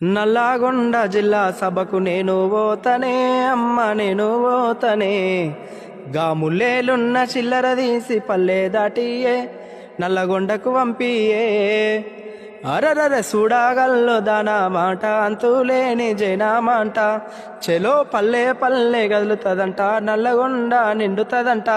నల్లాగొండ జిల్లా సభకు నేను పోతనే అమ్మ నేను పోతనే గాములేలున్న చిల్లర తీసి పల్లె దాటియే నల్లగొండకు పంపియే అరరర చూడగల్లో దానా మాట అంతులేని జైనా మాట చెలో పల్లె పల్లె కదులుతుందంట నల్లగొండ నిండుతుందంట.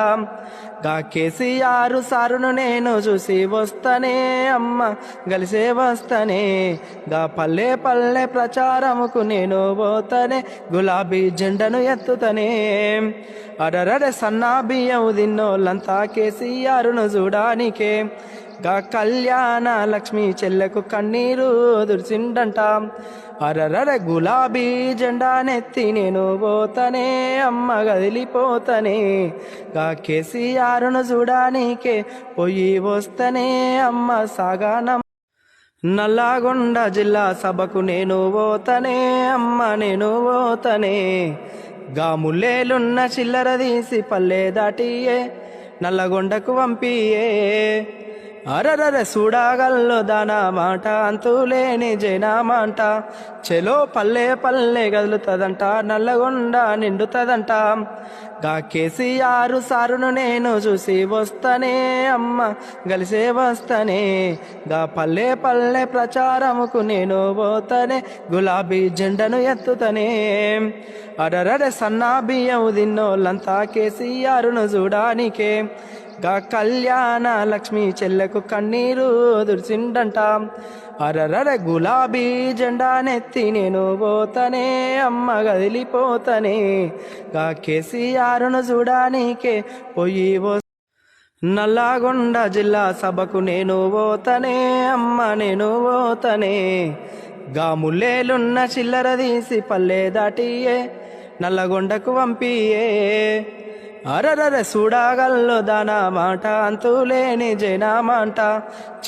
గా కేసీఆర్ సారును నేను చూసి వస్తనే అమ్మ గలిసే వస్తనే. గా పల్లె పల్లె ప్రచారముకు నేను పోతనే గులాబీ జెండను ఎత్తుతనే. అరరర సన్నా బియ్యం దిన్నోళ్ళంతా కేసీఆర్ను చూడానికే. గా కళ్యాణ లక్ష్మి చెల్లెకు కన్నీరు దుర్సిండంట. అరరర గులాబీ జెండా నెత్తి నేను పోతనే అమ్మ గదిలిపోతనే. గా కేసీఆర్ను చూడానికే పోయి వస్తనే అమ్మ సాగానం. నల్లాగొండ జిల్లా సభకు నేను పోతనే అమ్మ నేను పోతనే. గాములేలున్న చిల్లర తీసి పల్లె దాటియే నల్లగొండకు పంపియే. అరరర సూడాగల్లో దానా మాట అంతులేని జైనా మాట చెలో పల్లె పల్లె గదులుతుందంట నల్లగొండ నిండుతుందంట. గా కేసీఆర్ సారును నేను చూసి వస్తనే అమ్మ గలిసే వస్తనే. గా పల్లె పల్లె ప్రచారముకు నేను పోతనే గులాబీ జెండను ఎత్తుతనే. అరరర సన్నా బియ్యం దిన్నోళ్ళంతా కేసీఆర్ను చూడానికే. గా కళ్యాణ లక్ష్మి చెల్లెకు కన్నీరు దుర్సిండంట. అరరర గులాబీ జెండా నెత్తి నేను పోతనే అమ్మ గదిలిపోతనే. గా కేసీఆర్ను చూడానికే పోయి వస్ నల్లాగొండ జిల్లా సభకు నేను పోతనే అమ్మ నేను పోతనే. గాములేలున్న చిల్లర తీసి పల్లె దాటియే నల్లగొండకు పంపియే. అరరర చూడగల్లో దానా మాట అంతులేని జైనా మాట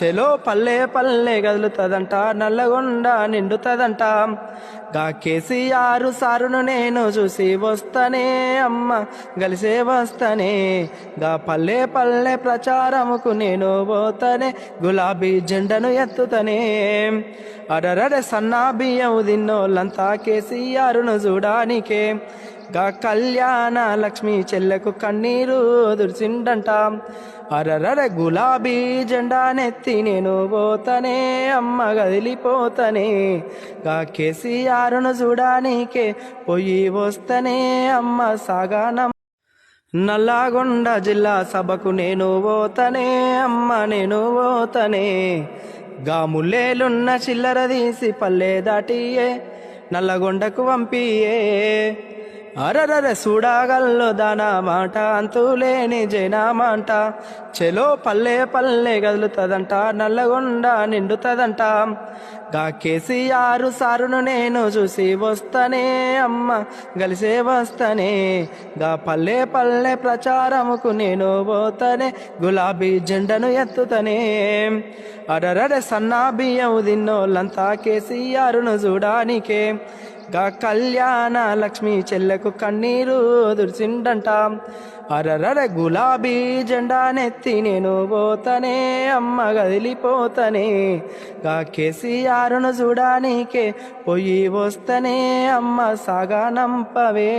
చెలో పల్లె పల్లె గదులుతుందంట నల్లగొండ నిండుతుందంట. గా కేసీఆర్ సారును నేను చూసి వస్తనే అమ్మ గలిసే వస్తనే. గా పల్లె పల్లె ప్రచారముకు నేను పోతనే గులాబీ జెండను ఎత్తుతనే. అరరర సన్నా బియ్యం దిన్నోళ్ళంతా కేసీఆర్ను చూడానికే. గా కళ్యాణ లక్ష్మి చెల్లెకు కన్నీరు దుర్సిండంట. అరరర గులాబీ జెండా నెత్తి నేను పోతనే అమ్మ కదిలిపోతనే గా కేసీఆర్ను చూడానికే పోయి వస్తనే అమ్మ సాగానం. నల్లాగొండ జిల్లా సభకు నేను పోతనే అమ్మ నేను పోతనే. గాములేలున్న చిల్లర తీసి పల్లె దాటియే నల్లగొండకు పంపియే. అరరర చూడగల్లో దానా మాట అంతులేని జైనా మాట చెలో పల్లె పల్లె గదులుతుందంట నల్లగొండ నిండుతుందంట. గా కేసీఆర్ సారును నేను చూసి వస్తనే అమ్మ గలిసే వస్తనే. గా పల్లె పల్లె ప్రచారముకు నేను పోతనే గులాబీ జెండను ఎత్తుతనే. అరరర సన్నా బియ్యం దిన్నోళ్ళంతా కేసీఆర్ను చూడానికే. గా కళ్యాణ లక్ష్మి చెల్లెకు కన్నీరు దుర్సిండంట. అరరర గులాబీ జెండా నెత్తి నేను పోతనే అమ్మ కదిలిపోతనే గా కేసీఆర్ను చూడానికే పోయి వస్తనే అమ్మ సాగానంపవే.